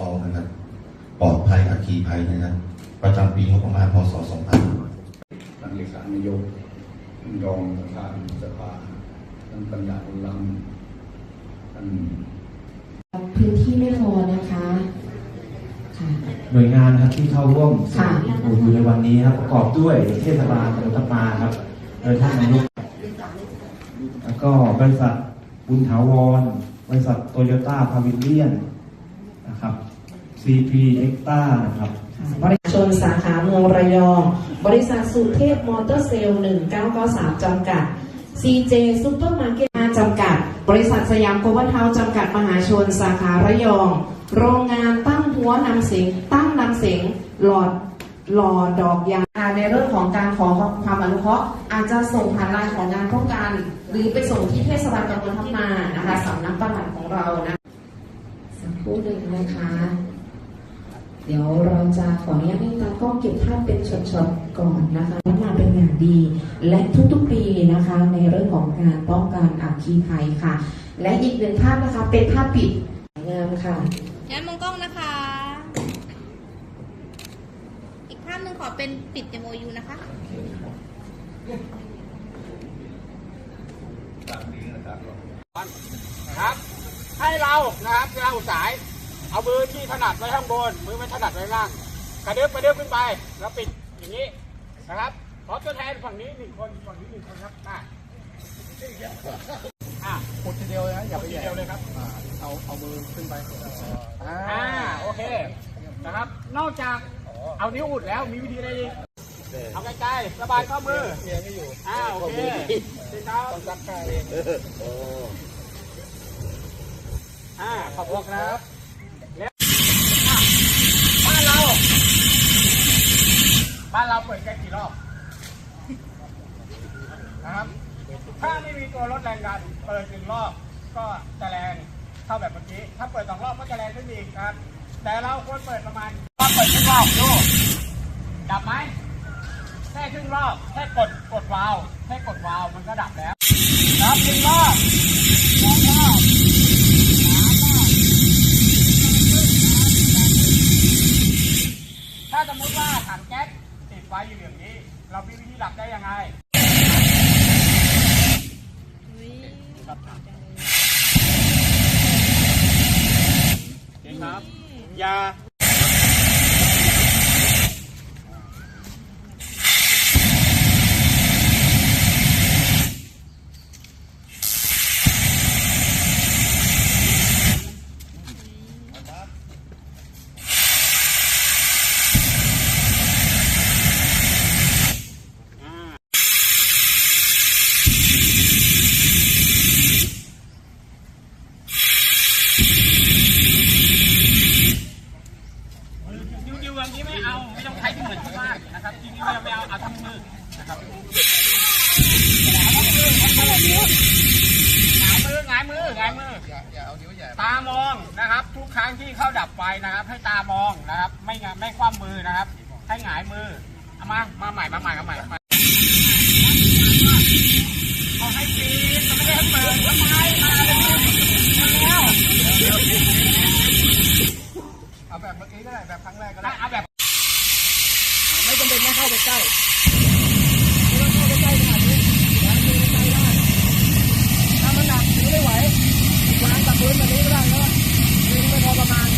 กองนะครับ ปลอดภัยอัคคีภัยนะครับ ประจำปีงบประมาณพศ2500ท่านเลขานายกท่านรองประธานสภาท่านปัญญาอุลัมท่านพื้นที่ไม่พอนะคะค่ะหน่วยงานนะครับที่เข้าร่วมค่ะอยู่ในวันนี้นะครับประกอบด้วยเทศบาลตำบลทับมาครับโดยท่านนายกแล้วก็บริษัทบุญถาวร บริษัทโตโยต้าพาวิเลียนนะครับ CP เอ็กต้านะครับบริษัทชนสาขาเมืองระยอง บริษัทสุเทพมอเตอร์เซลล์1993 จำกัด CJ ซูเปอร์มาร์เก็ตจำกัด บริษัทสยามโกลบอลเทาจำกัดมหาชนสาขาระยอง โรงงานตั้งหัวนำเสียงตั้งนำเสียงหลอดหลอดดอกยาในเรื่องของการขอความอนุเคราะห์อาจจะส่งผ่านไลน์ของงานป้องกัน หรือไปส่งที่เทศบาลตำบลทับมานะคะสำนักปลัดของเรานะสักครู่หนึ่งนะคะ เดี๋ยวเราจะขออนุญาตให้ตากล้องเก็บภาพเป็นช็อตๆก่อนนะคะมาเป็นอย่างดี และทุกๆปีนะคะในเรื่องของการป้องกันอัคคีภัยค่ะ และอีกหนึ่งภาพนะคะเป็นภาพปิดงามค่ะย้ายมองกล้องนะคะ อีกภาพหนึ่งขอเป็นปิด MOU นะคะนะครับ ให้เรานะครับเวลาอุดสาย เอามือที่ถนัดไว้ข้างบน มือไม่ถนัดไว้ข้างล่าง กระดึ๊บกระดึ๊บขึ้นไป แล้วปิดอย่างนี้นะครับขอตัวแทนฝั่งนี้หนึ่งคน ฝั่งนี้หนึ่งคนครับมาอะกดทีเดียวนะอย่าไปทีแย่เดียวเลยครับเอาเอามือขึ้นไปอ่าอ่าโอเคนะครับ นอกจากเอานิ้วอุดแล้วมีวิธีอะไรอีกเอาใกล้ๆสบายข้อมือเมียไม่อยู่อ่าโอเคดีครับต้องซักผ้าเองอ่าขอบคุณครับแล้วอะบ้านเรา บ้านเราเปิดกันกี่รอบนะครับ ถ้าไม่มีตัวลดแรงดัน เปิดหนึ่งรอบก็จะแรงเท่าแบบเมื่อกี้ ถ้าเปิดสองรอบก็จะแรงขึ้นอีกครับ แต่เราควรเปิดประมาณก็เปิดครึ่งรอบดูดับไหมแค่ครึ่งรอบแค่กดกดวาล์วแค่กดวาล์วมันก็ดับแล้วนะครับหนึ่งรอบสองรอบถ้าสมมติว่าถังแก๊ส ไว้อยู่อย่างนี้ เรามีวิธีดับได้ยังไงเก่งครับยา ดิวดิวองนี้ไม่เอาไม่ต้องใช้ที่เหมือนที่บ้านนะครับที่นี่ไม่เอาเอาทั้งมือนะครับหงายมือหงายมือหงายมืออย่าอย่าเอานิ้วแย่ตามองนะครับ ทุกครั้งที่เข้าดับไฟนะครับ ให้ตามองนะครับ ไม่งไม่คว่ำมือนะครับ ให้หงายมือเอามามาใหม่มาใหม่มาใหม่มาเอาให้ปีดไม่ได้ให้เปิดทำไมมาเลยมาแล้ว เอาแบบเมื่อกี้ก็ได้แบบค รั้งแรกก็ถ้าได้เอาแบบไม่จำเป็นต้องเข้าไปใกล้ไม่ต้องเข้าไปใกล้ขนาดนี้วางมือใกล้ได้ถ้ามันหนักถือไม่ไหววางกับพื้นแบบนี้ก็ได้แล้วดึงไปพอประมาณ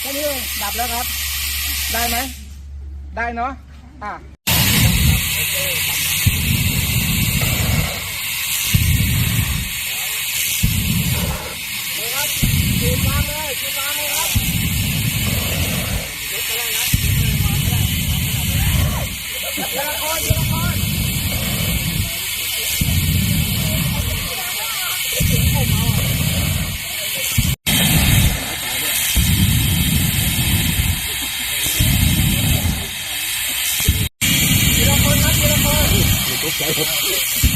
แค่นี้เองดับแล้วครับ ได้ไหมได้เนาะอะ Okay.